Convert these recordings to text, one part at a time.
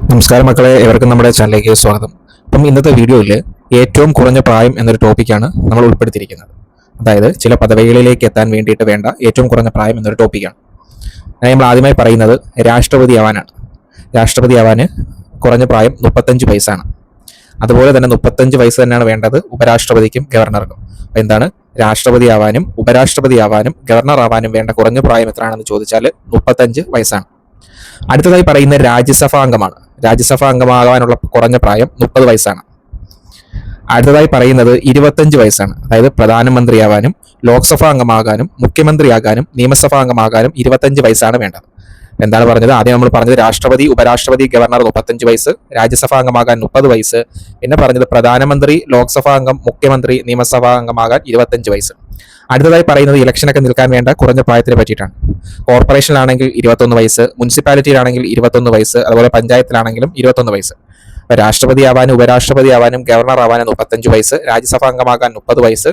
നമസ്കാരം മക്കളെ എവർക്കും നമ്മുടെ ചാനലിലേക്ക് സ്വാഗതം. അപ്പം ഇന്നത്തെ വീഡിയോയിൽ ഏറ്റവും കുറഞ്ഞ പ്രായം എന്നൊരു ടോപ്പിക്കാണ് നമ്മൾ ഉൾപ്പെടുത്തിയിരിക്കുന്നത്. അതായത് ചില പദവികളിലേക്ക് എത്താൻ വേണ്ടിയിട്ട് വേണ്ട ഏറ്റവും കുറഞ്ഞ പ്രായം എന്നൊരു ടോപ്പിക്കാണ്. നമ്മൾ ആദ്യമായി പറയുന്നത് രാഷ്ട്രപതി ആവാനാണ്. രാഷ്ട്രപതി ആവാന് കുറഞ്ഞ പ്രായം മുപ്പത്തഞ്ച് വയസ്സാണ്. അതുപോലെ തന്നെ മുപ്പത്തഞ്ച് വയസ്സ് തന്നെയാണ് വേണ്ടത് ഉപരാഷ്ട്രപതിക്കും ഗവർണർക്കും. അപ്പം എന്താണ്? രാഷ്ട്രപതി ആവാനും ഉപരാഷ്ട്രപതി ആവാനും ഗവർണർ ആവാനും വേണ്ട കുറഞ്ഞ പ്രായം എത്രയാണെന്ന് ചോദിച്ചാൽ മുപ്പത്തഞ്ച് വയസ്സാണ്. അടുത്തതായി പറയുന്ന രാജ്യസഭാ അംഗമാണ് രാജ്യസഭാ അംഗമാകാനുള്ള കുറഞ്ഞ പ്രായം മുപ്പത് വയസ്സാണ്. അടുത്തതായി പറയുന്നത് ഇരുപത്തഞ്ച് വയസ്സാണ്. അതായത് പ്രധാനമന്ത്രിയാവാനും ലോക്സഭാ അംഗമാകാനും മുഖ്യമന്ത്രിയാകാനും നിയമസഭാ അംഗമാകാനും ഇരുപത്തഞ്ച് വയസ്സാണ് വേണ്ടത്. എന്താണ് പറഞ്ഞത്? ആദ്യം നമ്മൾ പറഞ്ഞത് രാഷ്ട്രപതി ഉപരാഷ്ട്രപതി ഗവർണർ മുപ്പത്തഞ്ച് വയസ്സ് രാജ്യസഭാ അംഗമാകാൻ മുപ്പത് വയസ്സ്. പിന്നെ പറഞ്ഞത് പ്രധാനമന്ത്രി ലോക്സഭാ അംഗം മുഖ്യമന്ത്രി നിയമസഭാ അംഗമാകാൻ ഇരുപത്തഞ്ച് വയസ്സ്. അടുത്തതായി പറയുന്നത് ഇലക്ഷനൊക്കെ നിൽക്കാൻ വേണ്ട കുറഞ്ഞ പ്രായത്തിനെ പറ്റിയിട്ടാണ്. കോർപ്പറേഷനിലാണെങ്കിൽ ഇരുപത്തൊന്ന് വയസ്സ് മുനിസിപ്പാലിറ്റിയിലാണെങ്കിൽ ഇരുപത്തൊന്ന് വയസ്സ് അതുപോലെ പഞ്ചായത്തിലാണെങ്കിലും ഇരുപത്തൊന്ന് വയസ്സ്. അപ്പൊ രാഷ്ട്രപതി ആവാനും ഉപരാഷ്ട്രപതി ആവാനും ഗവർണർ ആവാനും മുപ്പത്തഞ്ച് വയസ്സ് രാജ്യസഭാ അംഗമാകാൻ മുപ്പത് വയസ്സ്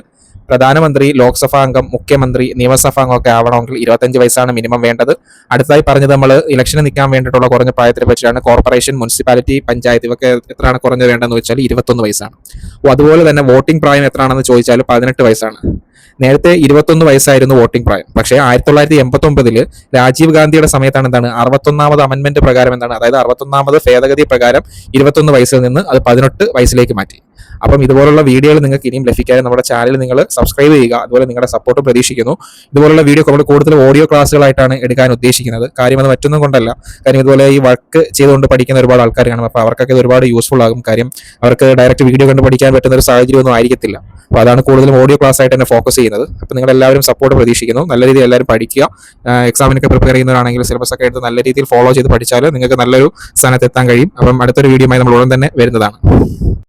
പ്രധാനമന്ത്രി ലോക്സഭാ അംഗം മുഖ്യമന്ത്രി നിയമസഭാ അംഗമൊക്കെ ആവണമെങ്കിൽ ഇരുപത്തഞ്ച് വയസ്സാണ് മിനിമം വേണ്ടത്. അടുത്തതായി പറഞ്ഞത് നമ്മൾ ഇലക്ഷന് നിൽക്കാൻ വേണ്ടിയിട്ടുള്ള കുറഞ്ഞ പ്രായത്തിനെ പറ്റിയാണ്. കോർപ്പറേഷൻ മുനിസിപ്പാലിറ്റി പഞ്ചായത്ത് ഇവയൊക്കെ എത്രയാണ് കുറഞ്ഞ വേണ്ടതെന്ന് വെച്ചാൽ ഇരുപത്തൊന്ന് വയസ്സാണ്. അപ്പോൾ അതുപോലെ തന്നെ വോട്ടിംഗ് പ്രായം എത്രയാണെന്ന് ചോദിച്ചാൽ പതിനെട്ട് വയസ്സാണ്. നേരത്തെ ഇരുപത്തൊന്ന് വയസ്സായിരുന്നു വോട്ടിംഗ് പ്രായം. പക്ഷേ ആയിരത്തി തൊള്ളായിരത്തി എൺപത്തി ഒമ്പതിൽ രാജീവ് ഗാന്ധിയുടെ സമയത്താണ് എന്താണ് അറുപത്തൊന്നാമത് അമെന്റ്മെന്റ് പ്രകാരം എന്താണ് അതായത് അറുപത്തൊന്നാമത് ഭേദഗതി പ്രകാരം ഇരുപത്തൊന്ന് വയസ്സിൽ നിന്ന് അത് പതിനെട്ട് വയസ്സിലേക്ക് മാറ്റി. അപ്പം ഇതുപോലുള്ള വീഡിയോകൾ നിങ്ങൾക്ക് ഇനിയും ലഭിക്കാൻ നമ്മുടെ ചാനൽ നിങ്ങൾ സബ്സ്ക്രൈബ് ചെയ്യുക. അതുപോലെ നിങ്ങളുടെ സപ്പോർട്ട് പ്രതീക്ഷിക്കുന്നു. ഇതുപോലുള്ള വീഡിയോ നമ്മൾ കൂടുതൽ ഓഡിയോ ക്ലാസ്സുകളായിട്ടാണ് എടുക്കാൻ ഉദ്ദേശിക്കുന്നത്. കാര്യം അത് മറ്റൊന്നും കൊണ്ടല്ല. കാര്യം ഇതുപോലെ ഈ വർക്ക് ചെയ്തുകൊണ്ട് പഠിക്കുന്ന ഒരുപാട് ആൾക്കാർ കാണും. അപ്പോൾ അവർക്കൊക്കെ ഇത് ഒരുപാട് യൂസ്ഫുൾ ആകും. കാര്യം അവർക്ക് ഡയറക്റ്റ് വീഡിയോ കണ്ട് പഠിക്കാൻ പറ്റുന്ന ഒരു സാഹചര്യമൊന്നും ആയിരിക്കത്തില്ല. അപ്പോൾ അതാണ് കൂടുതലും ഓഡിയോ ക്ലാസ് ആയിട്ട് തന്നെ ഫോക്കസ് ചെയ്യുന്നത്. അപ്പോൾ നിങ്ങൾ എല്ലാവരും സപ്പോർട്ട് പ്രതീക്ഷിക്കുന്നു. നല്ല രീതിയിൽ എല്ലാവരും പഠിക്കുക. എക്സാമിനൊക്കെ പ്രിപ്പയർ ചെയ്യുന്നവരാണെങ്കിൽ സിലബസ് ഒക്കെ എടുത്ത് നല്ല രീതിയിൽ ഫോളോ ചെയ്ത് പഠിച്ചാൽ നിങ്ങൾക്ക് നല്ലൊരു സ്ഥാനത്ത് എത്താൻ കഴിയും. അപ്പം അടുത്തൊരു വീഡിയോയുമായി നമ്മൾ ഉടൻ തന്നെ വരുന്നതാണ്.